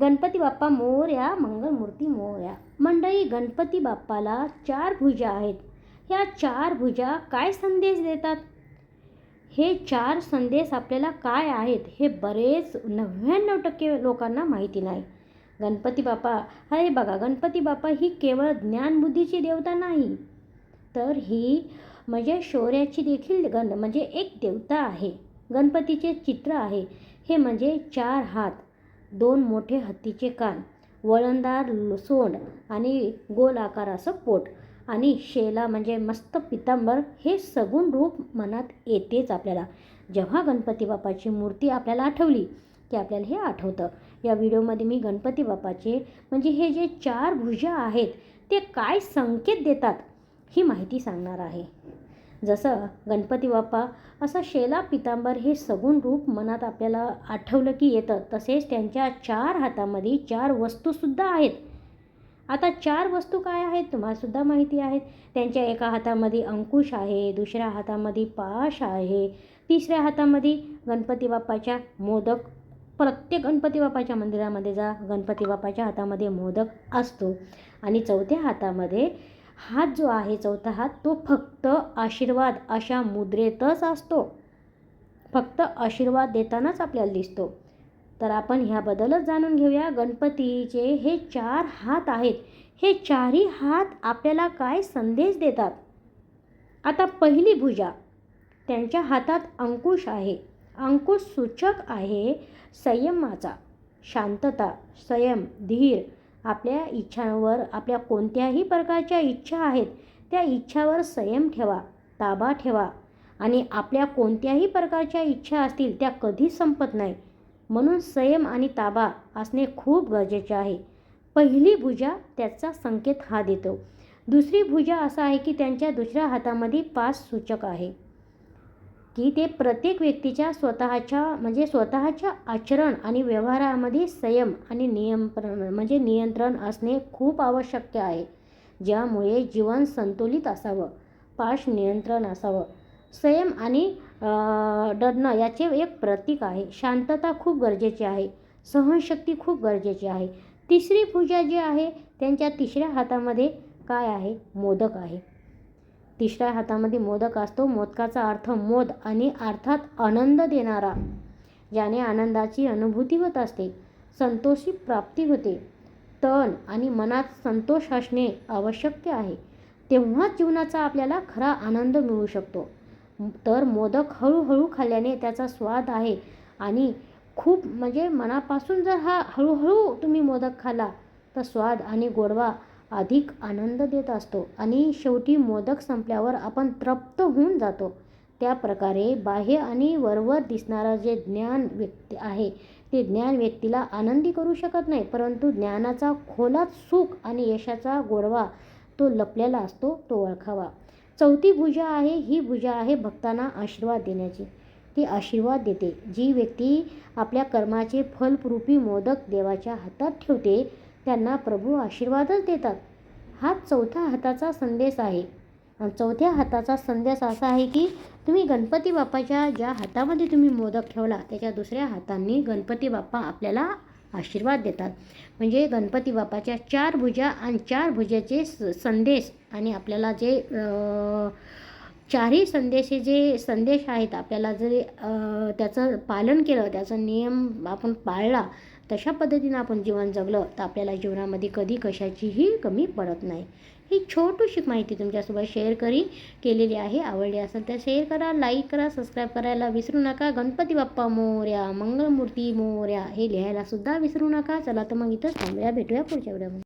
गणपती बाप्पा मोर्या मंगलमूर्ती मोर्या. मंडळी गणपती बाप्पाला चार भुजा आहेत. ह्या चार भुजा काय संदेश देतात? हे चार संदेश आपल्याला काय आहेत हे बरेच नव्याण्णव टक्के लोकांना माहिती नाही. गणपती बाप्पा अरे बघा गणपती बाप्पा ही केवळ ज्ञानबुद्धीची देवता नाही. तर ही म्हणजे शौर्याची देखील गण म्हणजे एक देवता आहे. गणपतीचे चित्र आहे. हे म्हणजे चार हात. दोन मोठे हत्तीचे कान वळणदार ल- सोंड आणि गोल आकाराचं पोट आणि शेला म्हणजे मस्त पितांबर हे सगुण रूप मनात येतेच आपल्याला. जेव्हा गणपती बाप्पाची मूर्ती आपल्याला आठवली की आपल्याला हे आठवतं. या व्हिडिओमध्ये मी गणपती बाप्पाचे म्हणजे हे जे चार भुजा आहेत ते काय संकेत देतात ही माहिती सांगणार आहे. जसं गणपती बाप्पा असं शेला पितांबर हे सगुण रूप मनात आपल्याला आठवलं की येतं. तसेच त्यांच्या चार हातामध्ये चार वस्तूसुद्धा आहेत. आता चार वस्तू काय आहेत तुम्हालासुद्धा माहिती आहेत. त्यांच्या एका हातामध्ये अंकुश आहे दुसऱ्या हातामध्ये पाश आहे तिसऱ्या हातामध्ये गणपती बाप्पाच्या मोदक प्रत्येक गणपती बाप्पाच्या मंदिरामध्ये जा गणपती बाप्पाच्या हातामध्ये मोदक असतो. आणि चौथ्या हातामध्ये हात जो आहे चौथा हात तो फक्त आशीर्वाद अशा मुद्रेतच असतो. फक्त आशीर्वाद देतानाच आपल्याला दिसतो. तर आपण ह्याबद्दलच जाणून घेऊया. गणपतीचे हे चार हात आहेत. हे चारही हात आपल्याला काय संदेश देतात? आता पहिली भुजा. त्यांच्या हातात अंकुश आहे. अंकुश सूचक आहे संयमाचा. शांतता संयम धीर आपल्या इच्छांवर आपल्या कोणत्याही प्रकारच्या इच्छा आहेत त्या इच्छावर संयम ठेवा ताबा ठेवा. आणि आपल्या कोणत्याही प्रकारच्या इच्छा असतील त्या कधीच संपत नाही. म्हणून संयम आणि ताबा असणे खूप गरजेचे आहे. पहिली भुजा त्याचा संकेत हा देतो. दुसरी भुजा असा आहे की त्यांच्या दुसऱ्या हातामध्ये पाच सूचक आहे. की ते प्रत्येक व्यक्तीच्या स्वतःच्या म्हणजे स्वतःच्या आचरण आणि व्यवहारामध्ये संयम आणि नियम म्हणजे नियंत्रण असणे खूप आवश्यक आहे ज्यामुळे जीवन संतुलित असावं पाश नियंत्रण असावं. संयम आणि डरणं याचे एक प्रतीक आहे. शांतता खूप गरजेची आहे. सहनशक्ती खूप गरजेची आहे. तिसरी पूजा जी आहे त्यांच्या तिसऱ्या हातामध्ये काय आहे? मोदक आहे. तिसऱ्या हातामध्ये मोदक असतो. मोदकाचा अर्थ मोद आणि अर्थात आनंद देणारा ज्याने आनंदाची अनुभूती होत असते संतोषी प्राप्ती होते. तन आणि मनात संतोष असणे आवश्यक आहे. तेव्हाच जीवनाचा आपल्याला खरा आनंद मिळू शकतो. तर मोदक हळूहळू खाल्ल्याने त्याचा स्वाद आहे आणि खूप म्हणजे मनापासून जर हा हळूहळू तुम्ही मोदक खाला तर स्वाद आणि गोडवा अधिक आनंद देत असतो. आणि शेवटी मोदक संपल्यावर आपण तृप्त होऊन जातो. त्या प्रकारे बाह्य आणि वरवर दिसणारा जे ज्ञान व्यक्ती आहे ते ज्ञान व्यक्तीला आनंदी करू शकत नाही. परंतु ज्ञानाचा खोलात सुख आणि यशाचा गोडवा तो लपलेला असतो तो ओळखावा. चौथी भुजा आहे ही भुजा आहे भक्तांना आशीर्वाद देण्याची. ती आशीर्वाद देते. जी व्यक्ती आपल्या कर्माचे फलरूपी मोदक देवाच्या हातात ठेवते त्यांना प्रभू आशीर्वादच देतात. हा चौथ्या हाताचा संदेश आहे. चौथ्या हाताचा संदेश असा आहे की तुम्ही गणपती बाप्पाच्या ज्या हातामध्ये तुम्ही मोदक ठेवला त्याच्या दुसऱ्या हातांनी गणपती बाप्पा आपल्याला आशीर्वाद देतात. म्हणजे गणपती बाप्पाच्या चार भुजा आणि चार भुजाचे स संदेश आणि आपल्याला जे चारही संदेशे जे संदेश आहेत आपल्याला जरी त्याचं पालन केलं त्याचा नियम आपण पाळला तशा पद्धतीनं आपण जीवन जगलं तर आपल्याला जीवनामध्ये कधी कशाचीही कमी पडत नाही. ही छोटीशी माहिती तुमच्यासोबत शेअर करी केलेली आहे आवडली असेल तर शेअर करा लाईक करा सबस्क्राईब करायला विसरू नका. गणपती बाप्पा मोर्या मंगलमूर्ती मोर्या हे लिहायला सुद्धा विसरू नका. चला तर मग इथंच थांबूया. भेटूया पुढच्या व्हिडिओमध्ये.